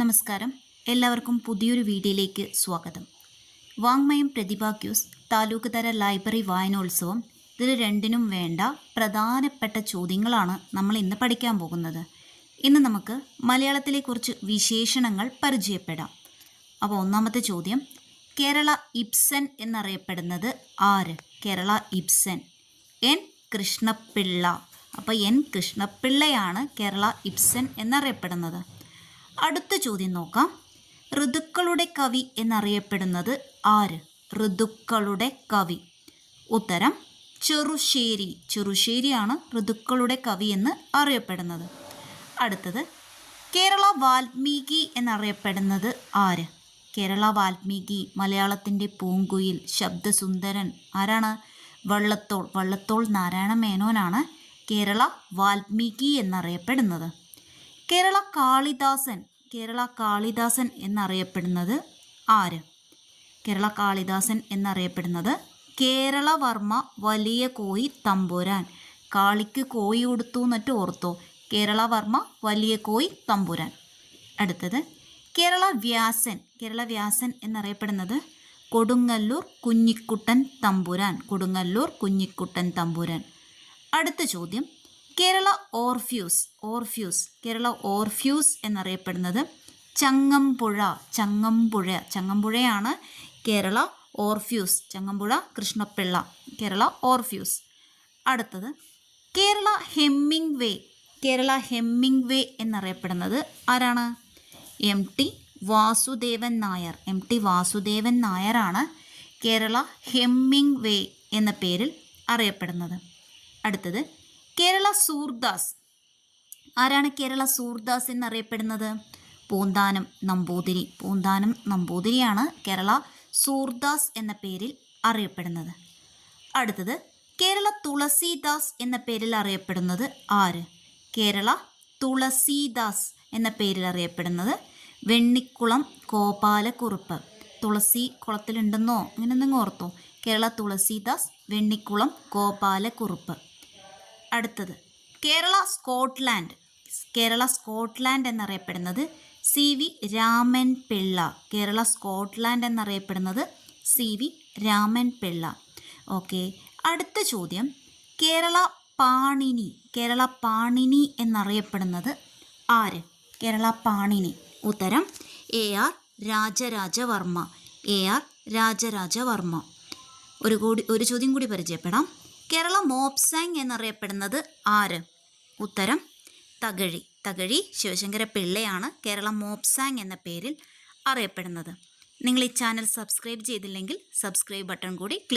നമസ്കാരം. എല്ലാവർക്കും പുതിയൊരു വീഡിയോയിലേക്ക് സ്വാഗതം. വാങ്മയം പ്രതിഭാക്യൂസ് താലൂക്ക് തല ലൈബ്രറി വായനോത്സവം ഇതിൽ രണ്ടിനും വേണ്ട പ്രധാനപ്പെട്ട ചോദ്യങ്ങളാണ് നമ്മൾ ഇന്ന് പഠിക്കാൻ പോകുന്നത്. ഇന്ന് നമുക്ക് മലയാളത്തിലെ കുറച്ച് വിശേഷണങ്ങൾ പരിചയപ്പെടാം. അപ്പോൾ ഒന്നാമത്തെ ചോദ്യം കേരള ഇബ്സൻ എന്നറിയപ്പെടുന്നത് ആര്? കേരള ഇബ്സൻ. എൻ കൃഷ്ണപിള്ള. അപ്പോൾ എൻ കൃഷ്ണപിള്ളയാണ് കേരള ഇബ്സൻ എന്നറിയപ്പെടുന്നത്. അടുത്ത ചോദ്യം നോക്കാം. ഋതുക്കളുടെ കവി എന്നറിയപ്പെടുന്നത് ആര്? ഋതുക്കളുടെ കവി. ഉത്തരം ചെറുശ്ശേരി. ചെറുശ്ശേരിയാണ് ഋതുക്കളുടെ കവി എന്ന് അറിയപ്പെടുന്നത്. അടുത്തത് കേരള വാൽമീകി എന്നറിയപ്പെടുന്നത് ആര്? കേരള വാൽമീകി മലയാളത്തിന്റെ പൂങ്കുയിൽ ശബ്ദസുന്ദരൻ. ആരാണ്? വള്ളത്തോൾ. വള്ളത്തോൾ നാരായണ മേനോനാണ് കേരള വാൽമീകി എന്നറിയപ്പെടുന്നത്. കേരള കാളിദാസൻ കേരള കാളിദാസൻ എന്നറിയപ്പെടുന്നത് ആര്? കേരള കാളിദാസൻ എന്നറിയപ്പെടുന്നത് കേരളവർമ്മ വലിയ കോയി തമ്പുരാൻ. കാളിക്ക് കോയി കൊടുത്തു എന്നിട്ട് ഓർത്തോ. കേരളവർമ്മ വലിയ കോയി തമ്പുരാൻ. അടുത്തത് കേരള വ്യാസൻ. കേരള വ്യാസൻ എന്നറിയപ്പെടുന്നത് കൊടുങ്ങല്ലൂർ കുഞ്ഞിക്കുട്ടൻ തമ്പുരാൻ. കൊടുങ്ങല്ലൂർ കുഞ്ഞിക്കുട്ടൻ തമ്പുരാൻ. അടുത്ത ചോദ്യം Kerala Orpheus Orpheus Kerala Orpheus എന്നറിയപ്പെടുന്നത് ചങ്ങമ്പുഴ ചങ്ങമ്പുഴ ചങ്ങമ്പുഴയാണ് കേരള ഓർഫ്യൂസ് ചങ്ങമ്പുഴ കൃഷ്ണപിള്ള കേരള ഓർഫ്യൂസ്. അടുത്തത് Kerala Hemingway Kerala Hemingway എന്നറിയപ്പെടുന്നത് ആരാണ്? M T Vasudevan Nair M T Vasudevan നായരാണ് കേരള ഹെമ്മിങ് വേ എന്ന പേരിൽ അറിയപ്പെടുന്നത്. അടുത്തത് കേരള സൂർദാസ്. ആരാണ് കേരള സൂർദാസ് എന്നറിയപ്പെടുന്നത്? പൂന്താനം നമ്പൂതിരി. പൂന്താനം നമ്പൂതിരിയാണ് കേരള സൂർദാസ് എന്ന പേരിൽ അറിയപ്പെടുന്നത്. അടുത്തത് കേരള തുളസീദാസ് എന്ന പേരിൽ അറിയപ്പെടുന്നത് ആര്? കേരള തുളസീദാസ് എന്ന പേരിൽ അറിയപ്പെടുന്നത് വെണ്ണിക്കുളം ഗോപാലക്കുറുപ്പ്. തുളസി കുളത്തിലുണ്ടെന്നോ? അങ്ങനെ എന്തെങ്കിലും ഓർത്തോ. കേരള തുളസീദാസ് വെണ്ണിക്കുളം ഗോപാലക്കുറുപ്പ്. അടുത്തത്. കേരള സ്കോട്ട്ലാൻഡ്. കേരള സ്കോട്ട്ലാൻഡ് എന്നറിയപ്പെടുന്നത് C V Raman Pillai Kerala Scotland എന്നറിയപ്പെടുന്നത് C V Raman Pillai okay. അടുത്ത ചോദ്യം. കേരള പാണിനി. കേരള പാണിനി എന്നറിയപ്പെടുന്നത് ആര്? കേരള പാണിനി. ഉത്തരം A R Rajarajavarma. A R Rajarajavarma. ഒരു കൂടി ഒരു ചോദ്യം കൂടി പരിചയപ്പെടാം. കേരള മോപ്സാങ് എന്നറിയപ്പെടുന്നത് ആര്? ഉത്തരം തകഴി. തകഴി ശിവശങ്കര പിള്ളയാണ് കേരള മോപ്സാങ് എന്ന പേരിൽ അറിയപ്പെടുന്നത്. നിങ്ങൾ ഈ ചാനൽ സബ്സ്ക്രൈബ് ചെയ്തില്ലെങ്കിൽ സബ്സ്ക്രൈബ് ബട്ടൺ കൂടി ക്ലിക്ക്